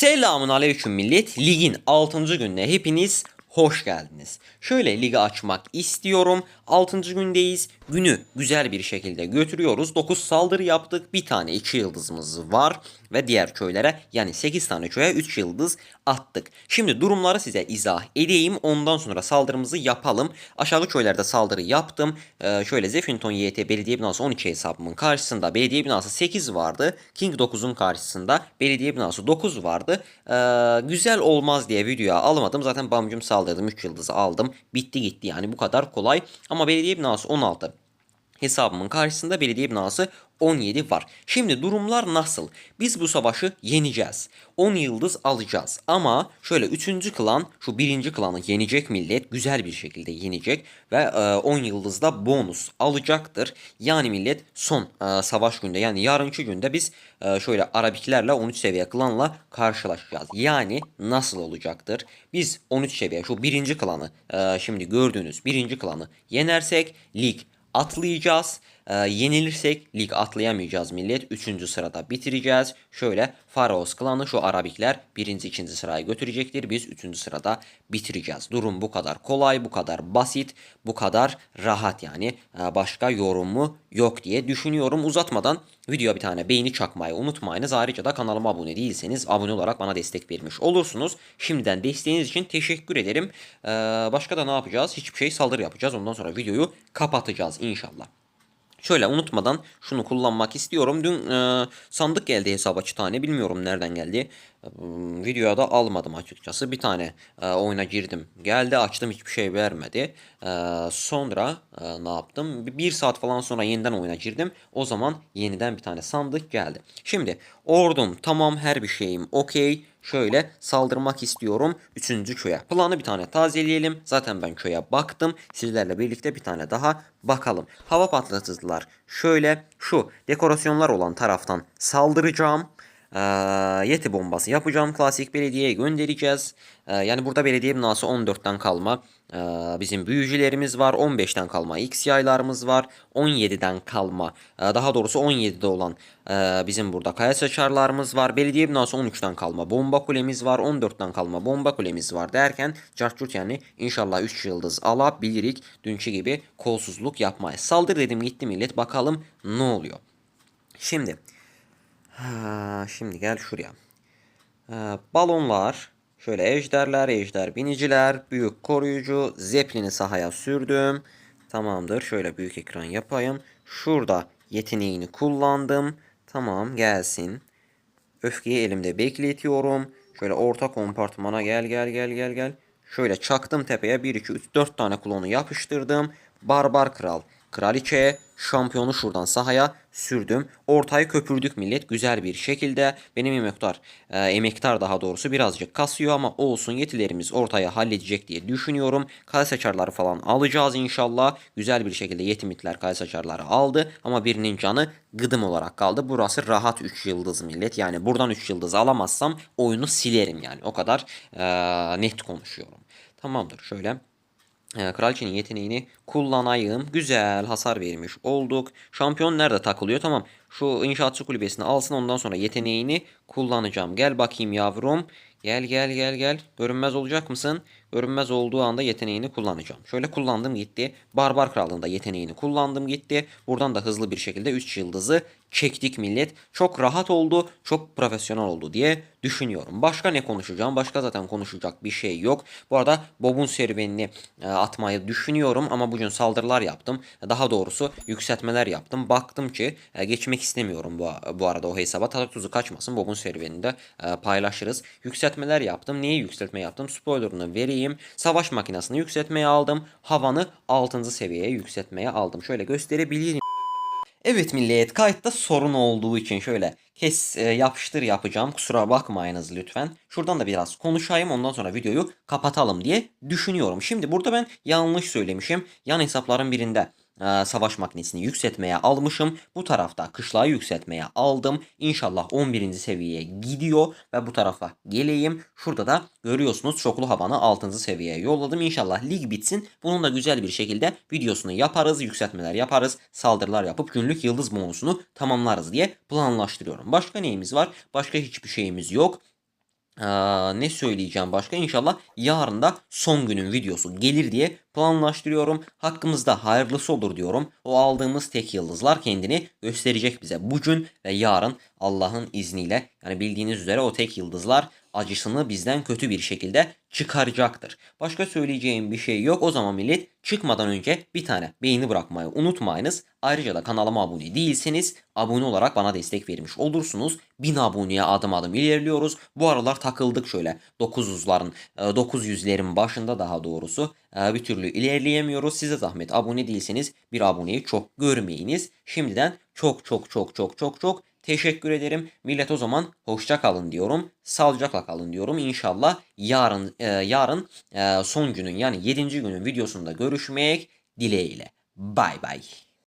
Selamun aleyküm millet. Ligin 6. gününe hepiniz hoş geldiniz. Şöyle ligi açmak istiyorum. 6. gündeyiz. Günü güzel bir şekilde götürüyoruz. 9 saldırı yaptık. Bir tane 2 yıldızımız var. Ve diğer köylere yani 8 tane köye 3 yıldız attık. Şimdi durumları size izah edeyim. Ondan sonra saldırımızı yapalım. Aşağı köylerde saldırı yaptım. Ee, şöyle Zefinton YT belediye binası 12 hesabımın karşısında belediye binası 8 vardı. King 9'un karşısında belediye binası 9 vardı. Ee, güzel olmaz diye videoya almadım. Zaten bamcım saldırdım 3 yıldızı aldım. Bitti gitti yani bu kadar kolay. Ama belediye binası 16 hesabımın karşısında belediye binası 17 var. Şimdi durumlar nasıl? Biz bu savaşı yeneceğiz. 10 yıldız alacağız. Ama şöyle 3. klan şu 1. klanı yenecek millet. Güzel bir şekilde yenecek. Ve e, 10 yıldızda bonus alacaktır. Yani millet son e, savaş günde yani yarınki günde biz e, şöyle Arabiklerle 13 seviye klanla karşılaşacağız. Yani nasıl olacaktır? Biz 13 seviye şu 1. klanı e, şimdi gördüğünüz 1. klanı yenersek lig atlayacağız. Ee, yenilirsek lig atlayamayacağız millet. Üçüncü sırada bitireceğiz. Şöyle Faraos klanı şu Arabikler birinci ikinci sıraya götürecektir. Biz üçüncü sırada bitireceğiz. Durum bu kadar kolay, bu kadar basit, bu kadar rahat yani. Ee, başka yorumu yok diye düşünüyorum. Uzatmadan videoya bir tane beğeni çakmayı unutmayınız. Ayrıca da kanalıma abone değilseniz abone olarak bana destek vermiş olursunuz. Şimdiden desteğiniz için teşekkür ederim. Ee, başka da ne yapacağız? Hiçbir şey saldırı yapacağız. Ondan sonra videoyu kapatacağız inşallah. Şöyle unutmadan şunu kullanmak istiyorum. Dün e, sandık geldi hesaba 2 tane. Bilmiyorum nereden geldi. E, videoya da almadım açıkçası. Bir tane e, oyuna girdim. Geldi açtım hiçbir şey vermedi. E, sonra e, ne yaptım? Bir saat falan sonra yeniden oyuna girdim. O zaman yeniden bir tane sandık geldi. Şimdi ordum tamam her bir şeyim okey. Şöyle saldırmak istiyorum 3. köye. Planı bir tane tazeleyelim. Zaten ben köye baktım. Sizlerle birlikte bir tane daha bakalım. Hava patlatıcılar şöyle şu dekorasyonlar olan taraftan saldıracağım. Ee, yeti bombası yapacağım. Klasik belediyeye göndereceğiz. Ee, yani burada belediye binası 14'ten kalma. Ee, bizim büyücülerimiz var. 15'ten kalma X yaylarımız var. 17'den kalma. Daha doğrusu 17'de olan bizim burada kaya saçarlarımız var. Belediye binası 13'ten kalma. Bomba kulemiz var. 14'ten kalma bomba kulemiz var derken cartçurt yani inşallah 3 yıldız alabilirik. Dünkü gibi kolsuzluk yapmayız. Saldır dedim gitti millet. Bakalım ne oluyor. Şimdi Şimdi gel şuraya. Balonlar. Şöyle ejderler, ejder biniciler, büyük koruyucu, zeplini sahaya sürdüm. Tamamdır. Şöyle büyük ekran yapayım. Şurada yeteneğini kullandım. Tamam gelsin. Öfkeyi elimde bekletiyorum. Şöyle orta kompartmana gel gel gel gel gel. Şöyle çaktım tepeye 1 2 3 4 tane klonu yapıştırdım. Barbar kral. Kraliçeye şampiyonu şuradan sahaya sürdüm. Ortayı köpürdük millet güzel bir şekilde. Benim emektar, e, emektar daha doğrusu birazcık kasıyor ama olsun yetilerimiz ortaya halledecek diye düşünüyorum. Kale saçarları falan alacağız inşallah. Güzel bir şekilde yetimitler kale saçarları aldı ama birinin canı gıdım olarak kaldı. Burası rahat 3 yıldız millet. Yani buradan 3 yıldız alamazsam oyunu silerim yani. O kadar e, net konuşuyorum. Tamamdır şöyle Kraliçenin yeteneğini kullanayım. Güzel hasar vermiş olduk. Şampiyon nerede takılıyor? Tamam. Şu inşaatçı kulübesini alsın ondan sonra yeteneğini kullanacağım. Gel bakayım yavrum. Gel gel gel gel. Görünmez olacak mısın? Görünmez olduğu anda yeteneğini kullanacağım. Şöyle kullandım gitti. Barbar Krallığında yeteneğini kullandım gitti. Buradan da hızlı bir şekilde 3 yıldızı çektik millet. Çok rahat oldu, çok profesyonel oldu diye düşünüyorum. Başka ne konuşacağım? Başka zaten konuşacak bir şey yok. Bu arada Bob'un serüvenini e, atmayı düşünüyorum ama bugün saldırılar yaptım. Daha doğrusu yükseltmeler yaptım. Baktım ki e, geçmek istemiyorum bu, bu arada o hesaba. Tadı tuzu kaçmasın. Bob'un serüveninde e, paylaşırız. Yükseltmeler yaptım. Niye yükseltme yaptım? Spoilerını vereyim. Savaş makinesini yükseltmeye aldım. Havanı 6. seviyeye yükseltmeye aldım. Şöyle gösterebilirim. Evet millet kayıtta sorun olduğu için şöyle kes e, yapıştır yapacağım. Kusura bakmayınız lütfen. Şuradan da biraz konuşayım ondan sonra videoyu kapatalım diye düşünüyorum. Şimdi burada ben yanlış söylemişim. Yan hesapların birinde e, savaş makinesini yükseltmeye almışım. Bu tarafta kışlağı yükseltmeye aldım. İnşallah 11. seviyeye gidiyor ve bu tarafa geleyim. Şurada da görüyorsunuz çoklu havanı 6. seviyeye yolladım. İnşallah lig bitsin. Bunun da güzel bir şekilde videosunu yaparız. Yükseltmeler yaparız. Saldırılar yapıp günlük yıldız bonusunu tamamlarız diye planlaştırıyorum. Başka neyimiz var? Başka hiçbir şeyimiz yok. Ne söyleyeceğim başka? İnşallah yarın da son günün videosu gelir diye planlaştırıyorum. Hakkımızda hayırlısı olur diyorum. O aldığımız tek yıldızlar kendini gösterecek bize bugün ve yarın Allah'ın izniyle. Yani bildiğiniz üzere o tek yıldızlar acısını bizden kötü bir şekilde çıkaracaktır. Başka söyleyeceğim bir şey yok. O zaman millet çıkmadan önce bir tane beğeni bırakmayı unutmayınız. Ayrıca da kanalıma abone değilseniz abone olarak bana destek vermiş olursunuz. 1000 aboneye adım adım ilerliyoruz. Bu aralar takıldık şöyle 900'ların 900'lerin başında daha doğrusu e, bir türlü ilerleyemiyoruz. Size zahmet abone değilseniz bir aboneyi çok görmeyiniz. Şimdiden çok çok çok çok çok çok teşekkür ederim. Millet o zaman hoşça kalın diyorum. Sağlıcakla kalın diyorum. İnşallah yarın e, yarın e, son günün yani 7. günün videosunda görüşmek dileğiyle. Bay bay.